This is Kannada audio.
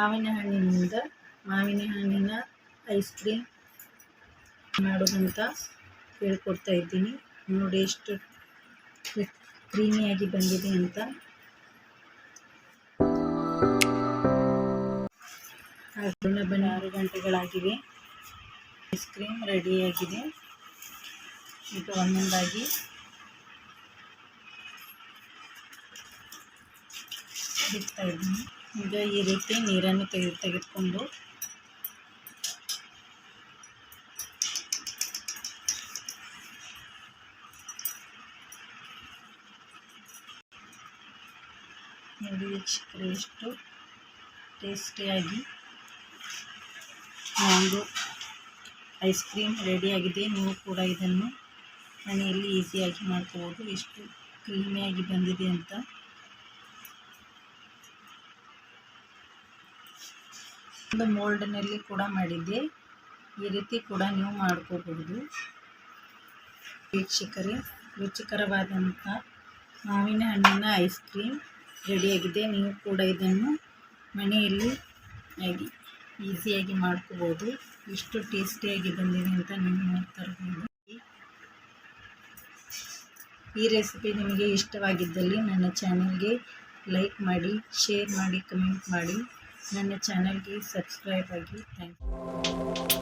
ಮಾವಿನ ಹಣ್ಣಿನಿಂದ ಮಾವಿನ ಹಣ್ಣಿನ ಐಸ್ ಕ್ರೀಮ್ ಮಾಡೋದಂತ ಹೇಳ್ಕೊಡ್ತಾ ಇದ್ದೀನಿ. ನೋಡಿ ಎಷ್ಟು ಕ್ರೀಮಿಯಾಗಿ ಬಂದಿದೆ ಅಂತ. ಬನ್ನಿ, ಆರು ಗಂಟೆಗಳಾಗಿವೆ ಐಸ್ ಕ್ರೀಮ್ ರೆಡಿಯಾಗಿದೆ ಈಗ ಒಂದೊಂದಾಗಿ. ಬಿಡ್ತಾ ಇದ್ದೀನಿ. ಈಗ ಈ ರೀತಿ ನೀರನ್ನು ತೆಗೆದು ತೆಗೆದುಕೊಂಡು ನೋಡಿ ಟೇಸ್ಟಿ ಎಷ್ಟು ಟೇಸ್ಟಿಯಾಗಿ ಮ್ಯಾಂಗೋ ಐಸ್ ಕ್ರೀಮ್ ರೆಡಿಯಾಗಿದೆ. ನೀವು ಕೂಡ ಇದನ್ನು ಮನೆಯಲ್ಲಿ ಈಸಿಯಾಗಿ ಮಾಡ್ಕೋಬೋದು. ಎಷ್ಟು ಕ್ರೀಮಿಯಾಗಿ ಬಂದಿದೆ ಅಂತ ಒಂದು ಮೋಲ್ಡ್ನಲ್ಲಿ ಕೂಡ ಮಾಡಿದ್ದೆ. ಈ ರೀತಿ ಕೂಡ ನೀವು ಮಾಡ್ಕೋಬಹುದು. ವೀಕ್ಷಕರೇ, ರುಚಿಕರವಾದಂಥ ಮಾವಿನ ಹಣ್ಣಿನ ಐಸ್ ಕ್ರೀಮ್ ರೆಡಿಯಾಗಿದೆ ನೀವು ಕೂಡ ಇದನ್ನು ಮನೆಯಲ್ಲಿ ಆಗಿ ಈಸಿಯಾಗಿ ಮಾಡ್ಕೋಬೋದು ಎಷ್ಟು ಟೇಸ್ಟಿಯಾಗಿ ಬಂದಿದೆ ಅಂತ ನೀವು ನೋಡ್ತಾ ಈ ರೆಸಿಪಿ ನಿಮಗೆ ಇಷ್ಟವಾಗಿದ್ದಲ್ಲಿ ನನ್ನ ಚಾನಲ್ಗೆ ಲೈಕ್ ಮಾಡಿ ಶೇರ್ ಮಾಡಿ ಕಮೆಂಟ್ ಮಾಡಿ. ನನ್ನ ಚಾನಲ್ಗೆ ಸಬ್ಸ್ಕ್ರೈಬ್ ಆಗಿ ಥ್ಯಾಂಕ್ ಯು